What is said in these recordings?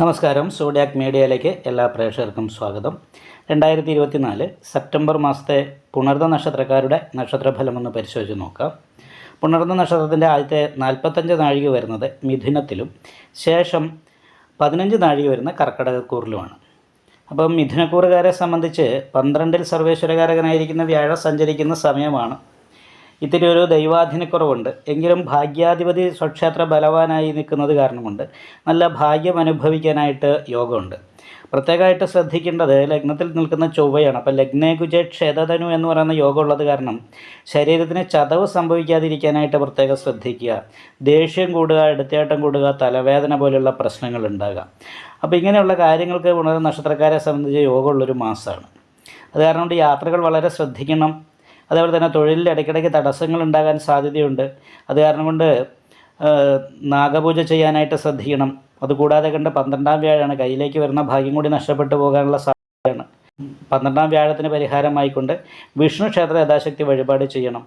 നമസ്കാരം സോഡിയാക് മീഡിയയിലേക്ക് എല്ലാ പ്രേക്ഷകർക്കും സ്വാഗതം. രണ്ടായിരത്തി ഇരുപത്തിനാല് സെപ്റ്റംബർ മാസത്തെ പുണർന്ന നക്ഷത്രക്കാരുടെ നക്ഷത്രഫലം ഒന്ന് പരിശോധിച്ച് നോക്കാം. പുണർന്ന നക്ഷത്രത്തിന്റെ ആദ്യത്തെ നാൽപ്പത്തഞ്ച് നാഴിക വരുന്നത് മിഥുനത്തിലും ശേഷം പതിനഞ്ച് നാഴിക വരുന്ന കർക്കടകക്കൂറിലുമാണ്. അപ്പം മിഥുനക്കൂറുകാരെ സംബന്ധിച്ച് പന്ത്രണ്ടിൽ സർവേശ്വരകാരകനായിരിക്കുന്ന വ്യാഴം സഞ്ചരിക്കുന്ന സമയമാണ് ഇത്തിരി ഒരു ദൈവാധീനക്കുറവുണ്ട്. എങ്കിലും ഭാഗ്യാധിപതി സ്വക്ഷേത്ര ബലവാനായി നിൽക്കുന്നത് കാരണമുണ്ട്. നല്ല ഭാഗ്യം അനുഭവിക്കാനായിട്ട് യോഗമുണ്ട്. പ്രത്യേകമായിട്ട് ശ്രദ്ധിക്കേണ്ടത് ലഗ്നത്തിൽ നിൽക്കുന്ന ചൊവ്വയാണ്. അപ്പോൾ ലഗ്നേകുജ ക്ഷേതധനു എന്ന് പറയുന്ന യോഗം ഉള്ളത് കാരണം ശരീരത്തിന് ചതവ് സംഭവിക്കാതിരിക്കാനായിട്ട് പ്രത്യേകം ശ്രദ്ധിക്കുക. ദേഷ്യം കൂടുക എടുത്തേട്ടം കൂടുക തലവേദന പോലെയുള്ള പ്രശ്നങ്ങൾ ഉണ്ടാകുക. അപ്പോൾ ഇങ്ങനെയുള്ള കാര്യങ്ങൾക്ക് വളരെ നക്ഷത്രക്കാരെ സംബന്ധിച്ച് യോഗമുള്ളൊരു മാസമാണ്. അത് കാരണം യാത്രകൾ വളരെ ശ്രദ്ധിക്കണം. അതേപോലെ തന്നെ തൊഴിലിൽ ഇടയ്ക്കിടയ്ക്ക് തടസ്സങ്ങൾ ഉണ്ടാകാൻ സാധ്യതയുണ്ട്. അത് കാരണം കൊണ്ട് നാഗപൂജ ചെയ്യാനായിട്ട് ശ്രദ്ധിക്കണം. അതുകൂടാതെ കണ്ട് പന്ത്രണ്ടാം വ്യാഴാണ്. കയ്യിലേക്ക് വരുന്ന ഭാഗ്യം കൂടി നഷ്ടപ്പെട്ടു പോകാനുള്ള സാധ്യതയാണ്. പന്ത്രണ്ടാം വ്യാഴത്തിന് പരിഹാരമായിക്കൊണ്ട് വിഷ്ണു ക്ഷേത്ര യഥാശക്തി വഴിപാട് ചെയ്യണം.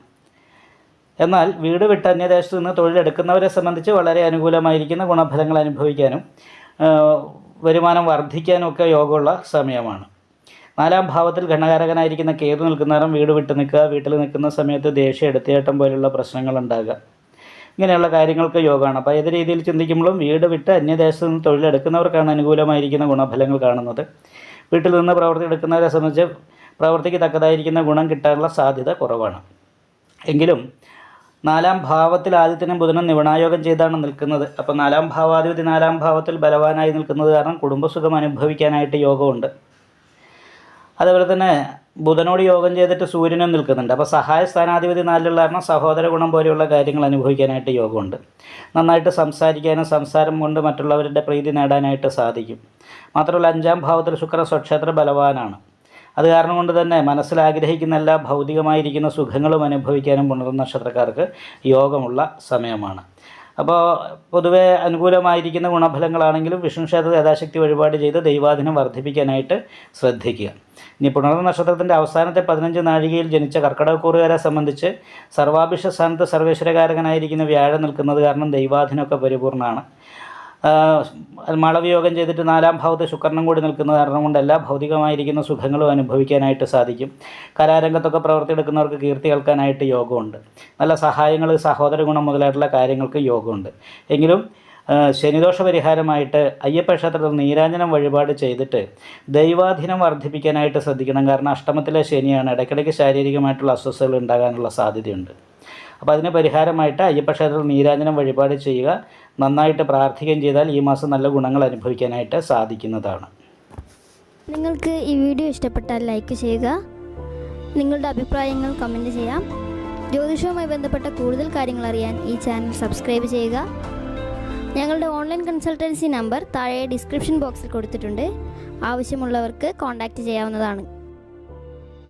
എന്നാൽ വീട് വിട്ട് അന്യദേശത്ത് നിന്ന് തൊഴിലെടുക്കുന്നവരെ സംബന്ധിച്ച് വളരെ അനുകൂലമായിരിക്കുന്ന ഗുണഫലങ്ങൾ അനുഭവിക്കാനും വരുമാനം വർദ്ധിക്കാനും ഒക്കെ യോഗമുള്ള സമയമാണ്. നാലാം ഭാവത്തിൽ ഘടകാരകനായിരിക്കുന്ന കേതു നിൽക്കുന്ന നേരം വീട് വിട്ടു നിൽക്കുക വീട്ടിൽ നിൽക്കുന്ന സമയത്ത് ദേഷ്യം എടുത്തേട്ടം പോലുള്ള പ്രശ്നങ്ങൾ ഉണ്ടാകുക. ഇങ്ങനെയുള്ള കാര്യങ്ങൾക്ക് യോഗമാണ്. അപ്പോൾ ഏത് രീതിയിൽ ചിന്തിക്കുമ്പോഴും വീട് വിട്ട് അന്യദേശത്ത് നിന്ന് തൊഴിലെടുക്കുന്നവർക്കാണ് അനുകൂലമായിരിക്കുന്ന ഗുണഫലങ്ങൾ കാണുന്നത്. വീട്ടിൽ നിന്ന് പ്രവൃത്തി എടുക്കുന്നവരെ സംബന്ധിച്ച് പ്രവൃത്തിക്ക് തക്കതായിരിക്കുന്ന ഗുണം കിട്ടാനുള്ള സാധ്യത കുറവാണ്. എങ്കിലും നാലാം ഭാവത്തിൽ ആദ്യത്തിനും ബുധനും നിവണായോഗം ചെയ്താണ് നിൽക്കുന്നത്. അപ്പോൾ നാലാം ഭാവാധിപതി നാലാം ഭാവത്തിൽ ബലവാനായി നിൽക്കുന്നത് കാരണം കുടുംബസുഖം അനുഭവിക്കാനായിട്ട് യോഗമുണ്ട്. അതേപോലെ തന്നെ ബുധനോട് യോഗം ചെയ്തിട്ട് സൂര്യനും നിൽക്കുന്നുണ്ട്. അപ്പോൾ സഹായ സ്ഥാനാധിപതി നാലിലുള്ള കാരണം സഹോദര ഗുണം പോലെയുള്ള കാര്യങ്ങൾ അനുഭവിക്കാനായിട്ട് യോഗമുണ്ട്. നന്നായിട്ട് സംസാരിക്കാനും സംസാരം കൊണ്ട് മറ്റുള്ളവരുടെ പ്രീതി നേടാനായിട്ട് സാധിക്കും. മാത്രമല്ല അഞ്ചാം ഭാവത്തിൽ ശുക്ര സ്വക്ഷേത്ര ബലവാനാണ്. അത് കാരണം കൊണ്ട് തന്നെ മനസ്സിൽ ആഗ്രഹിക്കുന്ന എല്ലാ ഭൗതികമായിരിക്കുന്ന സുഖങ്ങളും അനുഭവിക്കാനും പുണർ നക്ഷത്രക്കാർക്ക് യോഗമുള്ള സമയമാണ്. അപ്പോൾ പൊതുവേ അനുകൂലമായിരിക്കുന്ന ഗുണഫലങ്ങളാണെങ്കിലും വിഷ്ണു ക്ഷേത്ര യഥാശക്തി വഴിപാട് ചെയ്ത് ദൈവാധീനം വർദ്ധിപ്പിക്കാനായിട്ട് ശ്രദ്ധിക്കുക. ഇനി പുണർന്ന നക്ഷത്രത്തിന്റെ അവസാനത്തെ പതിനഞ്ച് നാഴികയിൽ ജനിച്ച കർക്കിടകക്കൂറുകാരെ സംബന്ധിച്ച് സർവാഭിഷ സ്ഥാനത്ത് സർവേശ്വരകാരകനായിരിക്കുന്ന വ്യാഴം നിൽക്കുന്നത് കാരണം ദൈവാധീനമൊക്കെ പരിപൂർണമാണ് മളവിയോഗം ചെയ്തിട്ട് നാലാം ഭാവത്തെ ശുക്രനും കൂടി നിൽക്കുന്ന കാരണം കൊണ്ട് എല്ലാ ഭൗതികമായിരിക്കുന്ന സുഖങ്ങളും അനുഭവിക്കാനായിട്ട് സാധിക്കും. കലാരംഗത്തൊക്കെ പ്രവർത്തിയെടുക്കുന്നവർക്ക് കീർത്തി കേൾക്കാനായിട്ട് യോഗമുണ്ട്. നല്ല സഹായങ്ങൾ സഹോദര ഗുണം മുതലായിട്ടുള്ള കാര്യങ്ങൾക്ക് യോഗമുണ്ട്. എങ്കിലും ശനിദോഷ പരിഹാരമായിട്ട് അയ്യപ്പ ക്ഷേത്രത്തിൽ നീരാഞ്ജനം വഴിപാട് ചെയ്തിട്ട് ദൈവാധീനം വർദ്ധിപ്പിക്കാനായിട്ട് ശ്രദ്ധിക്കണം. കാരണം അഷ്ടമത്തിലെ ശനിയാണ്. ഇടയ്ക്കിടയ്ക്ക് ശാരീരികമായിട്ടുള്ള അസ്വസ്ഥതകൾ ഉണ്ടാകാനുള്ള സാധ്യതയുണ്ട്. അപ്പോൾ അതിന് പരിഹാരമായിട്ട് അയ്യപ്പ ക്ഷേത്രത്തിൽ നീരാഞ്ജനം വഴിപാട് ചെയ്യുക. നന്നായിട്ട് പ്രാർത്ഥിക്കുകയും ചെയ്താൽ ഈ മാസം നല്ല ഗുണങ്ങൾ അനുഭവിക്കാനായിട്ട് സാധിക്കുന്നതാണ്. നിങ്ങൾക്ക് ഈ വീഡിയോ ഇഷ്ടപ്പെട്ടാൽ ലൈക്ക് ചെയ്യുക. നിങ്ങളുടെ അഭിപ്രായങ്ങൾ കമന്റ് ചെയ്യാം. ജ്യോതിഷവുമായി ബന്ധപ്പെട്ട കൂടുതൽ കാര്യങ്ങൾ അറിയാൻ ഈ ചാനൽ സബ്സ്ക്രൈബ് ചെയ്യുക. ഞങ്ങളുടെ ഓൺലൈൻ കൺസൾട്ടൻസി നമ്പർ താഴെ ഡിസ്ക്രിപ്ഷൻ ബോക്സിൽ കൊടുത്തിട്ടുണ്ട്. ആവശ്യമുള്ളവർക്ക് കോൺടാക്റ്റ് ചെയ്യാവുന്നതാണ്.